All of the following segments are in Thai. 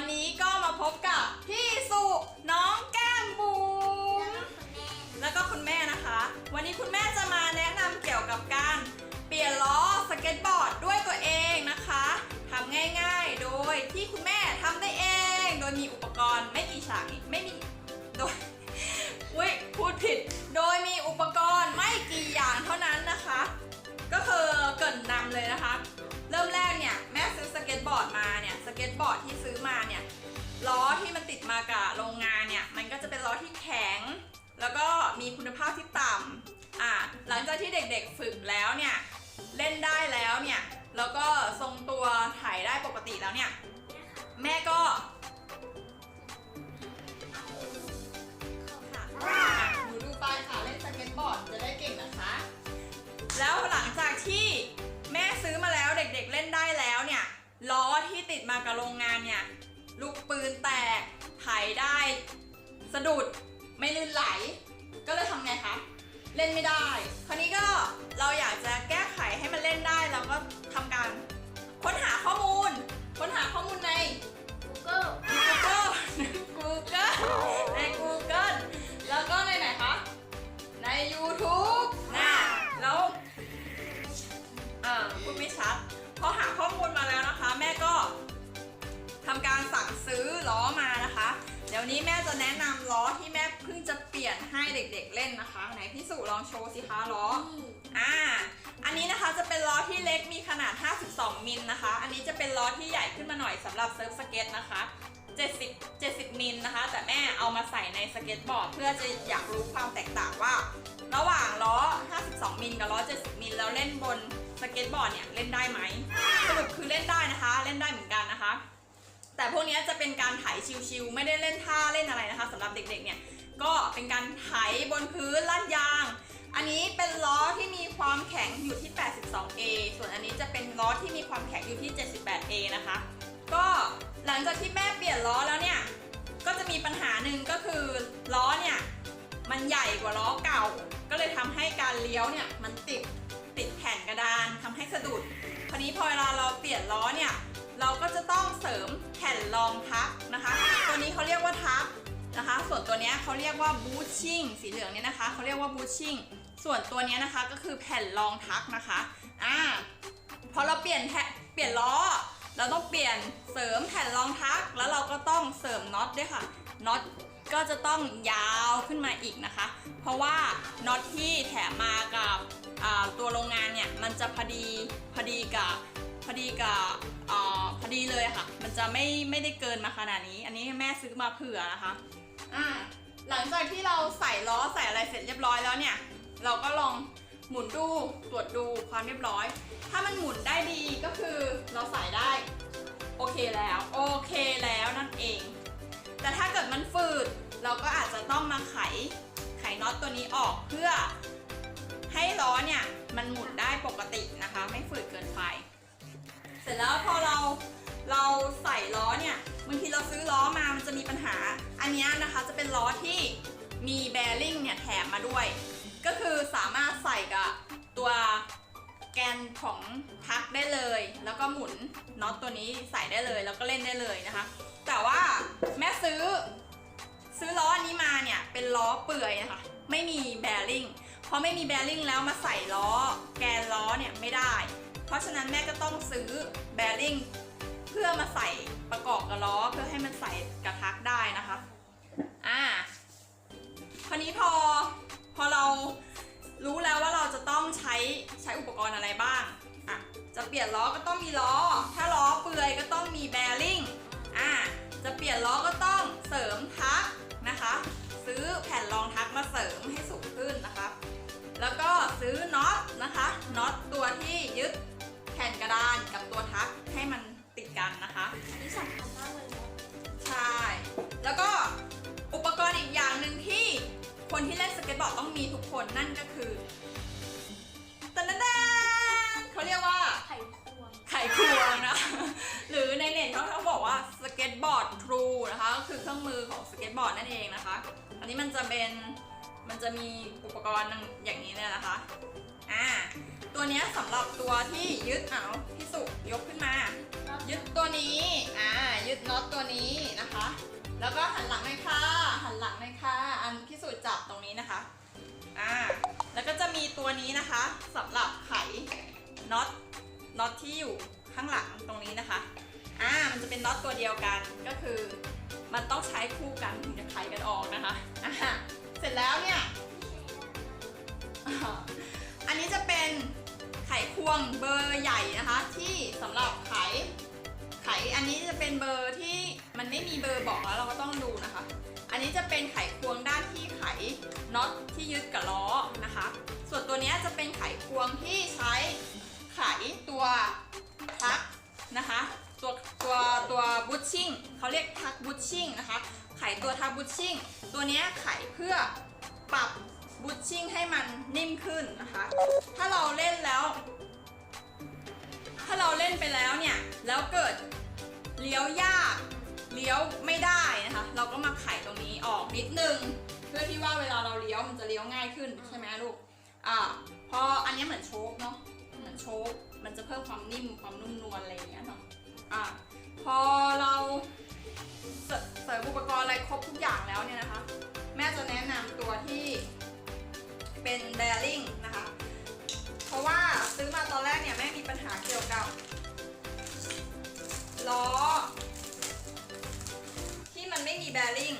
วันนี้ก็มาพบกับพี่สุน้องแก้มบุ๋มแล้วก็คุณแม่นะคะ วันนี้คุณแม่จะมาแนะนำเกี่ยวกับการเปลี่ยนล้อสเก็ตบอร์ดด้วยตัวเองนะคะทำง่ายๆ โดยที่คุณแม่ทำได้เอง โดยมีอุปกรณ์ไม่กี่ฉากไม่มีโดย อุ้ยพูดผิด โดยมีอุปกรณ์ไม่กี่อย่างเท่านั้นนะคะ ก็คือเกรินนำเลยนะคะ เริ่มแร เนี่ยสเก็ตบอร์ดที่ซื้อมาเนี่ยล้อที่มันติดมากับโรงงานเนี่ยมันก็จะเป็นล้อที่แข็ง แล้วก็มีคุณภาพที่ต่ำอ่าหลังจากที่เด็กๆฝึกแล้วเนี่ยเล่นได้แล้วเนี่ยแล้วก็ทรงตัวถ่ายได้ปกติแล้วเนี่ยแม่ก็ค่ะหนูดูไปค่ะเล่นสเก็ตบอร์ดจะได้เก่งนะคะ แล้วหลังจากที่แม่ซื้อมาแล้วเด็กๆเล่นได้แล้วเนี่ยล้อที่ ติดมากับโรงงานเนี่ย ลูกปืนแตกไถได้ สะดุดไม่ลื่นไหล ก็เลยทำไงคะ เล่นไม่ได้ คราวนี้ก็เราอยากจะแก้ไขให้มันเล่นได้เราก็ทำการค้นหาข้อมูล ค้นหาข้อมูลใน Google Google Google ใน Google แล้วก็ในไหนคะ ใน YouTube นะแล้วอ่าพูดไม่ชัดพอหาข้อ ดี๋ยวนี้แม่จะแนะนำล้อที่แม่เพิ่งจะเปลี่ยนให้เด็กๆเล่นนะคะ ไหนพี่สุลองโชว์สิคะล้ออ่าอันนี้นะคะจะเป็นล้อที่เล็กมีขนาด 52 มิลนะคะ อันนี้จะเป็นล้อที่ใหญ่ขึ้นมาหน่อยสำหรับเซิร์ฟสเก็ตนะคะ70 70 มิลนะคะ แต่แม่เอามาใส่ในสเก็ตบอร์ดเพื่อจะอยากรู้ความแตกต่างว่า ระหว่างล้อ 52 มิลกับล้อ 70 มิลแล้วเล่นบนสเก็ตบอร์ดเนี่ยเล่นได้ไหมสรุปคือเล่นได้นะคะ เล่นได้เหมือนกันนะคะ แต่พวกนี้จะเป็นการไถชิวๆไม่ได้เล่นท่าเล่นอะไรนะคะสำหรับเด็กๆเนี่ยก็เป็นการไถบนพื้นลาดยาง อันนี้เป็นล้อที่มีความแข็งอยู่ที่ 82A ส่วนอันนี้จะเป็นล้อที่มีความแข็งอยู่ที่ 78A นะคะ ก็หลังจากที่แม่เปลี่ยนล้อแล้วเนี่ยก็จะมีปัญหาหนึ่งก็คือล้อเนี่ยมันใหญ่กว่าล้อเก่า ก็เลยทำให้การเลี้ยวเนี่ยมันติดติดแผ่นกระดานทำให้สะดุดคราวนี้พอเวลาเราเปลี่ยนล้อเนี่ยเราก็จะต้องเสริม ผ่นรองทับนะคะ ตัวนี้เขาเรียกว่าทับนะคะ ส่วนตัวเนี้ยเขาเรียกว่าบูชชิ่งสีเหลืองเนี่ยนะคะเขาเรียกว่าบูชชิ่งส่วนตัวเนี้ยนะคะก็คือแผ่นรองทับนะคะอ่าพอเราเปลี่ยนแผ่เปลี่ยนล้อเราต้องเปลี่ยนเสริมแผ่นรองทับแล้วเราก็ต้องเสริมน็อตด้วยค่ะน็อตก็จะต้องยาวขึ้นมาอีกนะคะ เพราะว่าน็อตที่แถมมากับตัวโรงงานเนี่ยมันจะพอดีพอดีกับพอดีกับ อ่าพอดีเลยค่ะ มันจะไม่ไม่ได้เกินมาขนาดนี้ อันนี้แม่ซื้อมาเผื่อนะคะอ่าหลังจากที่เราใส่ล้อใส่อะไรเสร็จเรียบร้อยแล้วเนี่ย เราก็ลองหมุนดูตรวจดูความเรียบร้อย ถ้ามันหมุนได้ดีก็คือเราใส่ได้โอเคแล้วโอเคแล้วนั่นเอง แต่ถ้าเกิดมันฝืดเราก็อาจจะต้องมาไขไขน็อตตัวนี้ออกเพื่อ ให้ล้อเนี่ยมันหมุนได้ปกตินะคะ ไม่ฝืดเกินไป เสร็จแล้วพอ เราใส่ล้อเนี่ยบางทีเราซื้อล้อมามันจะมีปัญหา อันนี้นะคะจะเป็นล้อที่มีแบริ่งเนี่ยแถมมาด้วย ก็คือสามารถใส่กับตัวแกนของทักได้เลย แล้วก็หมุนน็อตตัวนี้ใส่ได้เลย แล้วก็เล่นได้เลยนะคะ แต่ว่าแม่ซื้อซื้อล้ออันนี้มาเนี่ยเป็นล้อเปื่อยนะคะไม่มีแบริ่งพอไม่มีแบริ่งแล้วมาใส่ล้อ แกนล้อเนี่ยไม่ได้ เพราะฉะนั้นแม่ก็ต้องซื้อแบริ่ง เพื่อมาใส่ประกอบกับล้อเพื่อให้มันใส่กระทักได้นะคะ อ่าคราวนี้พอพอเรารู้แล้วว่าเราจะต้องใช้ใช้อุปกรณ์อะไรบ้างอะจะเปลี่ยนล้อก็ต้องมีล้อ ถ้าล้อเปื่อยก็ต้องมีแบริ่งอ่าจะเปลี่ยนล้อก็ต้องเสริมทักนะคะ ซื้อแผ่นรองทักมาเสริมให้สูงขึ้นนะคะ แล้วก็ซื้อน็อตนะคะน็อตตัวที่ยึดแผ่นกระดานกับตัวทัก บอร์ดต้องมีทุกคนนั่นก็คือตันตันตันเขาเรียกว่าไข่ควงไขควงนะ หรือในเน็ตเขาเขาบอกว่าสเก็ตบอร์ดทรูนะคะก็คือเครื่องมือของสเก็ตบอร์ดนั่นเองนะคะ อันนี้มันจะเป็นมันจะมีอุปกรณ์อย่างนี้เนี่ยนะคะอ่าตัวเนี้ยสำหรับตัวที่ยึดเอาพี่สุยกขึ้นมา ยึดตัวนี้อ่ายึดน็อตตัวนี้นะคะ แล้วก็หันหลังเลยค่ะ หันหลังเลยค่ะ อันพิสูจน์จับตรงนี้นะคะ อ่า แล้วก็จะมีตัวนี้นะคะสำหรับไขน็อต น็อตที่อยู่ข้างหลังตรงนี้นะคะ อ่า มันจะเป็นน็อตตัวเดียวกัน ก็คือมันต้องใช้คู่กันถึงจะไขกันออกนะคะ อ่า เสร็จแล้วเนี่ย อันนี้จะเป็นไขควงเบอร์ใหญ่นะคะ ที่สำหรับไข ไขอันนี้จะเป็นเบอร์ที่ มันไม่มีเบอร์บอกแล้วเราก็ต้องดูนะคะ อันนี้จะเป็นไขควงด้านที่ไขน็อตที่ยึดกับล้อนะคะ ส่วนตัวนี้จะเป็นไขควงที่ใช้ไขตัวทักนะคะตัวตัวตัวบูชชิ่งเขาเรียกทักบูชชิ่งนะคะ ไขตัวทักบูชชิ่งตัวนี้ไขเพื่อปรับบูชชิ่งให้มันนิ่มขึ้นนะคะ ถ้าเราเล่นแล้ว ถ้าเราเล่นไปแล้วเนี่ย แล้วเกิดเลี้ยวยาก ลี้ยวไม่ได้นะคะ เราก็มาไขตรงนี้ออกนิดนึง เพื่อที่ว่าเวลาเราเลี้ยวมันจะเลี้ยวง่ายขึ้นใช่ไหมลูก อ่า พออันนี้เหมือนโชคเนาะ เหมือนโชคมันจะเพิ่มความนิ่มความนุ่มนวลอะไรอย่างเงี้ยเนาะ อ่า พอเราเสเสริมอุปกรณ์อะไรครบทุกอย่างแล้วเนี่ยนะคะ แม่จะแนะนำตัวที่เป็นแบริ่งนะคะ เพราะว่าซื้อมาตอนแรกเนี่ยแม่มีปัญหาเกี่ยวกับ มีแบริ่ง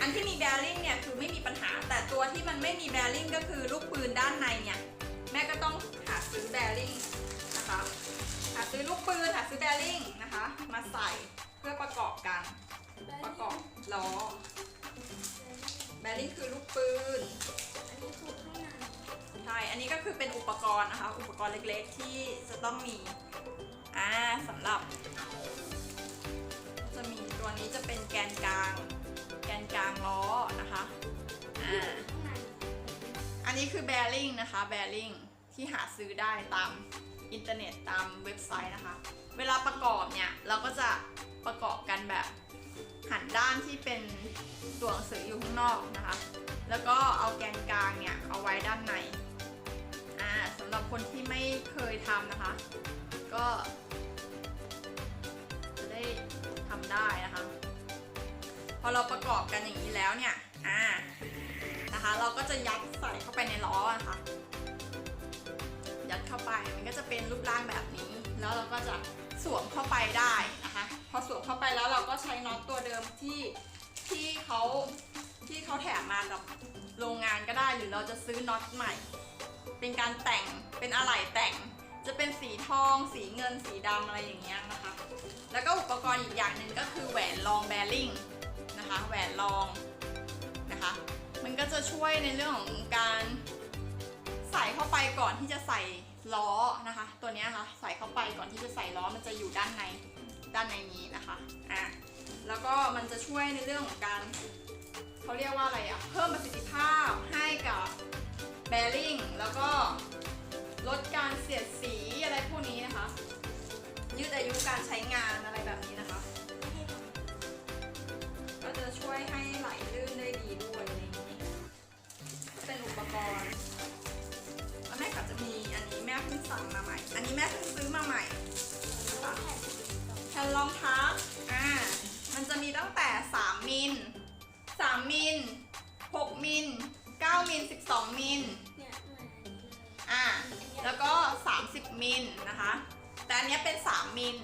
อันที่มีแบริ่งเนี่ยคือไม่มีปัญหา แต่ตัวที่มันไม่มีแบริ่งก็คือลูกปืนด้านในเนี่ย แม่ก็ต้องหาซื้อแบริ่งนะคะ หาซื้อลูกปืนหาซื้อแบริ่งนะคะ มาใส่เพื่อประกอบกัน ประกอบล้อ แบริ่งคือลูกปืน ใช่ อันนี้ก็คือเป็นอุปกรณ์นะคะ อุปกรณ์เล็กๆที่จะต้องมี อ่าสำหรับ กลางล้อนะคะอ่าอันนี้คือแบริ่งนะคะแบริ่งที่หาซื้อได้ตามอินเทอร์เน็ตตามเว็บไซต์นะคะ เวลาประกอบเนี่ย เราก็จะประกอบกันแบบหันด้านที่เป็นตัวหนังสืออยู่ข้างนอกนะคะ แล้วก็เอาแกนกลางเนี่ยเอาไว้ด้านใน อ่าสำหรับคนที่ไม่เคยทำนะคะ ก็ จะได้ทำได้นะคะ พอเราประกอบกันอย่างนี้แล้วเนี่ย อ่า นะคะ เราก็จะยัดใส่เข้าไปในล้อนะคะ ยัดเข้าไป มันก็จะเป็นรูปร่างแบบนี้ แล้วเราก็จะสวมเข้าไปได้นะคะ พอสวมเข้าไปแล้วเราก็ใช้น็อตตัวเดิมที่ที่เขาที่เขาแถมมากับโรงงานก็ได้ หรือเราจะซื้อน็อตใหม่ เป็นการแต่ง เป็นอะไหล่แต่ง จะเป็นสีทอง สีเงิน สีดำอะไรอย่างเงี้ยนะคะ แล้วก็อุปกรณ์อีกอย่างหนึ่งก็คือแหวนรองแบริ่ง นะคะ แหวนรองนะคะ มันก็จะช่วยในเรื่องของการใส่เข้าไปก่อนที่จะใส่ล้อนะคะ ตัวนี้ค่ะใส่เข้าไปก่อนที่จะใส่ล้อมันจะอยู่ด้านในด้านในนี้นะคะอะแล้วก็มันจะช่วยในเรื่องของการเขาเรียกว่าอะไรอะเพิ่มประสิทธิภาพให้กับแบริ่งแล้วก็ลดการเสียดสีอะไรพวกนี้นะคะ ยืดอายุการใช้งานอะไร วยให้ไหลลื่นได้ดีด้วยนี้เป็นอุปกรณ์แล้วแม่ก็จะมีอันนี้แม่เพิ่งสั่งมาใหม่ อันนี้แม่เพิ่งซื้อมาใหม่แผ่นรองเท้าอ่า มันจะมีตั้งแต่ 3 มิล 3 มิล 6 มิล 9 มิล 12 มิล อ่า แล้วก็ 30 มิลนะคะ แต่อันนี้เป็น 3 มิล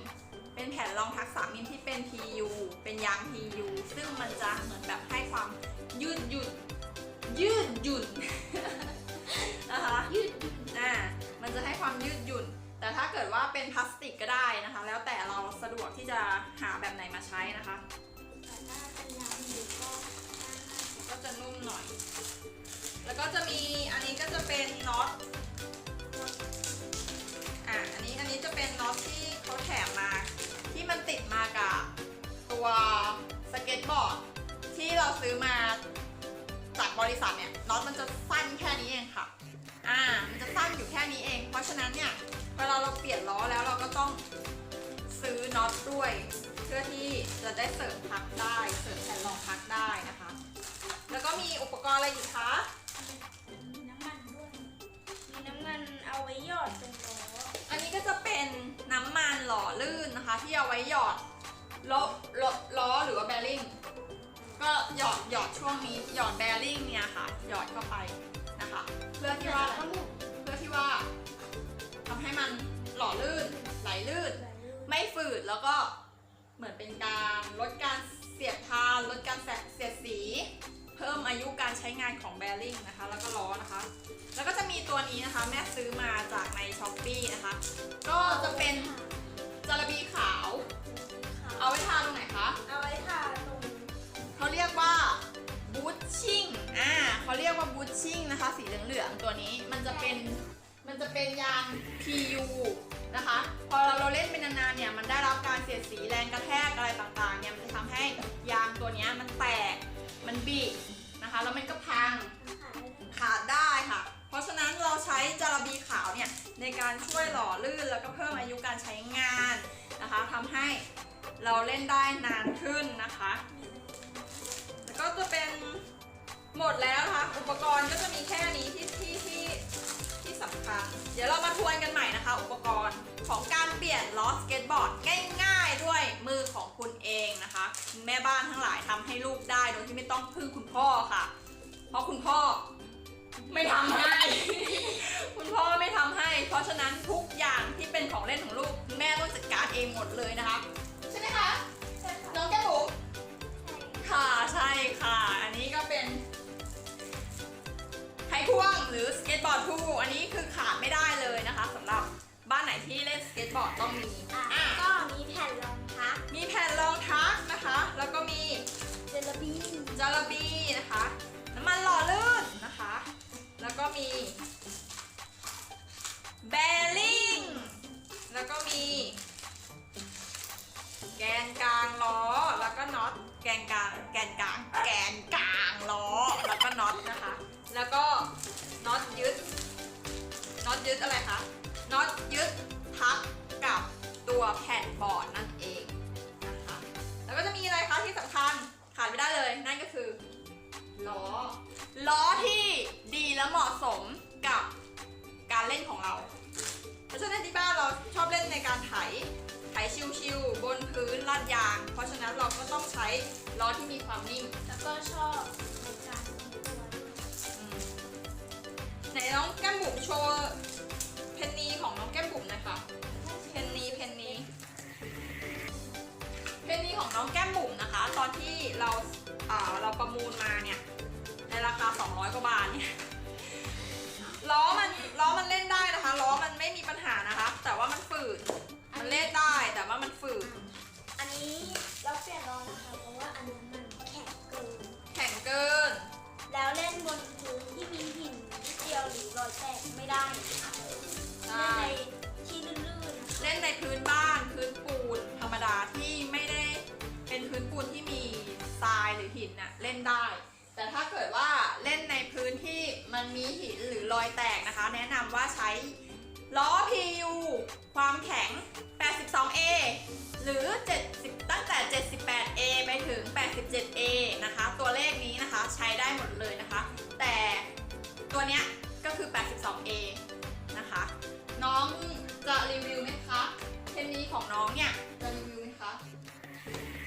เป็นแผ่นรองทัก3มิลที่เป็น PU เป็นยาง PU ซึ่งมันจะเหมือนแบบให้ความยืดหยุ่นยืดหยุ่นนะคะยืดหยุ่นอ่ามันจะให้ความยืดหยุ่น แต่ถ้าเกิดว่าเป็นพลาสติกก็ได้นะคะ แล้วแต่เราสะดวกที่จะหาแบบไหนมาใช้นะคะแต่ถ้าเป็นยางหรือก็ก็จะนุ่มหน่อย แล้วก็จะมีอันนี้ก็จะเป็นน็อตอะอันนี้อันนี้จะเป็นน็อตที่เขาแถมมา ซื้อมาจากบริษัทเนี่ยน็อตมันจะสั้นแค่นี้เองค่ะ อ่า มันจะสั้นอยู่แค่นี้เอง เพราะฉะนั้นเนี่ยเวลาเราเปลี่ยนล้อแล้วเราก็ต้องซื้อน็อตด้วย เพื่อที่จะได้เสริมพักได้เสริมแผ่นรองพักได้นะคะ แล้วก็มีอุปกรณ์อะไรอีกคะมีน้ำมันด้วย มีน้ำมันเอาไว้หยอดตรงล้ออันนี้ก็จะเป็นน้ำมันหล่อลื่นนะคะ ที่เอาไว้หยอดล้อล้อล้อหรือว่าแบริ่ง ก็หยอดหยอดช่วงนี้หยอดแบริ่งเนี่ยค่ะ หยอดเข้าไปนะคะ เพื่อที่ว่าเพื่อที่ว่าทำให้มันหล่อลื่นไหลลื่น ไม่ฝืดแล้วก็เหมือนเป็นการลดการเสียดทาน ลดการแสเสียดสี เพิ่มอายุการใช้งานของแบริ่งนะคะ แล้วก็ล้อนะคะ แล้วก็จะมีตัวนี้นะคะ แม่ซื้อมาจากในช้อปปีนะคะ ก็จะเป็นจาระบีขาว ชิ่งอ่าเขาเรียกว่าบูทชิ่งนะคะ สีเหลืองๆตัวนี้มันจะเป็นมันจะเป็นยาง PU นะคะ พอเราเล่นเป็นนานๆเนี่ยมันได้รับการเสียดสีแรงกระแทกอะไรต่างๆเนี่ยมันจะทำให้ยางตัวนี้มันแตกมันบิดนะคะ แล้วมันก็พังขาได้ขาดได้ค่ะ เพราะฉะนั้นเราใช้จาระบีขาวเนี่ยในการช่วยหล่อลื่นแล้วก็เพิ่มอายุการใช้งานนะคะทำให้เราเล่นได้นานขึ้นนะคะ แล้วก็จะเป็น หมดแล้วนะคะ อุปกรณ์ก็จะมีแค่นี้ที่ที่ที่ที่สำคัญ เดี๋ยวเรามาทวนกันใหม่นะคะ อุปกรณ์ของการเปลี่ยนล้อสเก็ตบอร์ดง่ายๆด้วยมือของคุณเองนะคะ แม่บ้านทั้งหลายทำให้ลูกได้โดยที่ไม่ต้องพึ่งคุณพ่อค่ะ เพราะคุณพ่อไม่ทำให้ คุณพ่อไม่ทำให้ เพราะฉะนั้นทุกอย่างที่เป็นของเล่นของลูกแม่ต้องจัดการเองหมดเลยนะคะ พ่วงหรือสเก็ตบอร์ดทูอันนี้คือขาดไม่ได้เลยนะคะสำหรับบ้านไหนที่เล่นสเก็ตบอร์ดต้องมี อะอะ ก็มีแผ่นรองพักมีแผ่นรองทักนะคะ แล้วก็มีเจลาบีนจาระบีนะคะ น้ำมันหล่อลื่นนะคะ แล้วก็มีแบลิงแล้วก็มี แกนกลางล้อแล้วก็น็อตแกนกลางแกนกลาง แกนกลางล้อแล้วก็น็อตนะคะ แล้วก็น็อตยึดน็อตยึดอะไรคะน็อตยึดทับกับตัวแผ่นบอร์ดนั่นเองนะคะแล้วก็จะมีอะไรคะที่สำคัญขาดไม่ได้เลยนั่นก็คือล้อล้อที่ดีและเหมาะสมกับการเล่นของเรา เพราะฉะนั้นที่บ้านเราชอบเล่นในการไถไถชิวๆบนพื้นลาดยาง เพราะฉะนั้นเราก็ต้องใช้ล้อที่มีความนิ่มแล้วก็ชอบ ไหนน้องแก้มบุ๋มโชว์เพนนีของน้องแก้มบุ๋มนะคะ เพนนีเพนนีเพนนีของน้องแก้มบุ๋มนะคะ ตอนที่เราอ่าเราประมูลมาเนี่ยในราคา 200 กว่าบาทเนี่ยล้อมันล้อมันเล่นได้นะคะล้อมันไม่มีปัญหานะคะ แต่ว่ามันฝืดมันเล่นได้แต่ว่ามันฝืด ใช่เล่นในที่ลื่นๆ เล่นในพื้นบ้านพื้นปูนธรรมดาที่ไม่ได้เป็นพื้นปูนที่มีทรายหรือหินน่ะเล่นได้ แต่ถ้าเกิดว่าเล่นในพื้นที่มันมีหินหรือรอยแตกนะคะ แนะนำว่าใช้ล้อ PU ความแข็ง 82A หรือ 70 ตั้งแต่ 78A ไปถึง 87A นะคะ ตัวเลขนี้นะคะใช้ได้หมดเลยนะคะ แต่ตัวเนี้ยก็คือ 82A รีวิวไหมคะเทนนี้ของน้องเนี่ยจะรีวิวไหมคะ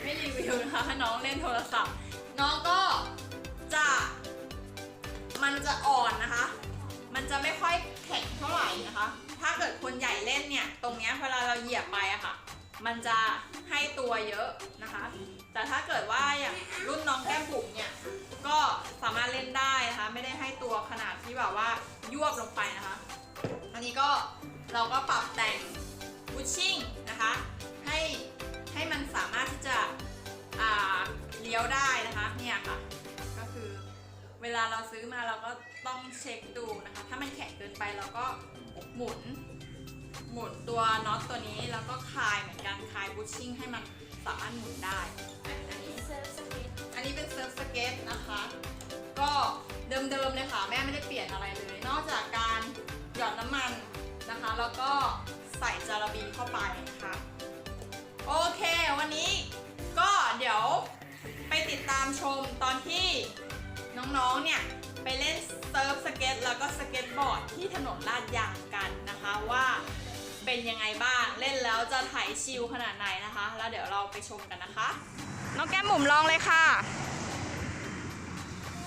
ไม่รีวิวนะคะน้องเล่นโทรศัพท์ น้องก็จะมันจะอ่อนนะคะ มันจะไม่ค่อยแข็งเท่าไหร่นะคะ ถ้าเกิดคนใหญ่เล่นเนี่ย ตรงเนี้ยเวลาเราเหยียบไปอะค่ะ มันจะให้ตัวเยอะนะคะ แต่ถ้าเกิดว่าอย่างรุ่นน้องแก้มบุ๋มเนี่ย ก็สามารถเล่นได้นะคะ ไม่ได้ให้ตัวขนาดที่แบบว่ายวบลงไปนะคะ อันนี้ก็ เราก็ปรับแต่งบูชชิ่งนะคะให้ให้มันสามารถที่จะเลี้ยวได้นะคะเนี่ยค่ะก็คือเวลาเราซื้อมาเราก็ต้องเช็คดูนะคะ ถ้ามันแข็งเกินไปเราก็หมุนหมุนตัวน็อตตัวนี้แล้วก็คลายเหมือนกันคลายบูชชิ่งให้มันสามารถหมุนได้ อันนี้เซิร์ฟสเก็ตอันนี้เป็นเซิร์ฟสเก็ตนะคะ ก็เดิมๆเลยค่ะแม่ไม่ได้เปลี่ยนอะไรเลย นอกจากการหยอดน้ำมัน นะคะ แล้วก็ใส่จาระบีเข้าไปนะคะ โอเควันนี้ก็เดี๋ยวไปติดตามชมตอนที่น้องๆเนี่ยไปเล่นเซิร์ฟสเก็ตแล้วก็สเก็ตบอร์ดที่ถนนลาดยางกันนะคะว่าเป็นยังไงบ้างเล่นแล้วจะไถชิลขนาดไหนนะคะ แล้วเดี๋ยวเราไปชมกันนะคะ น้องแก้มหมุมลองเลยค่ะ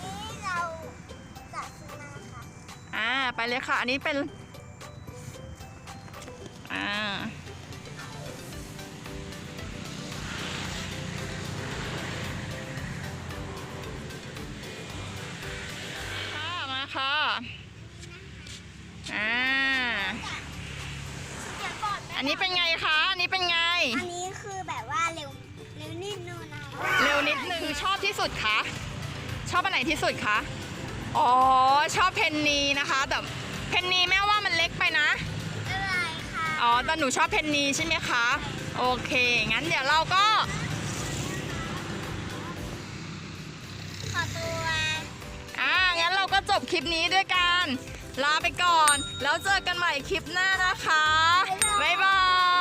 นี่เราจะซื้อมาค่ะอ่าไปเลยค่ะ อันนี้เป็น อ่าค่ะมาค่ะอ่าเดี๋ยวก่อนนะอันนี้เป็นไงคะ อันนี้เป็นไง อันนี้คือแบบว่าเร็วเร็วนิดนึงนะเร็วนิดนึงชอบที่สุดคะชอบอันไหนที่สุดคะอ๋อชอบเพนนีนะคะแต่เพนนีแม่ว่ามันเล็กไปนะอะไรคะ อ๋อแต่หนูชอบเพนนีใช่ไหมคะ โอเค งั้นเดี๋ยวเราก็ ขอตัวอ่า งั้นเราก็จบคลิปนี้ด้วยกัน ลาไปก่อน แล้วเจอกันใหม่คลิปหน้านะคะ บ๊ายบาย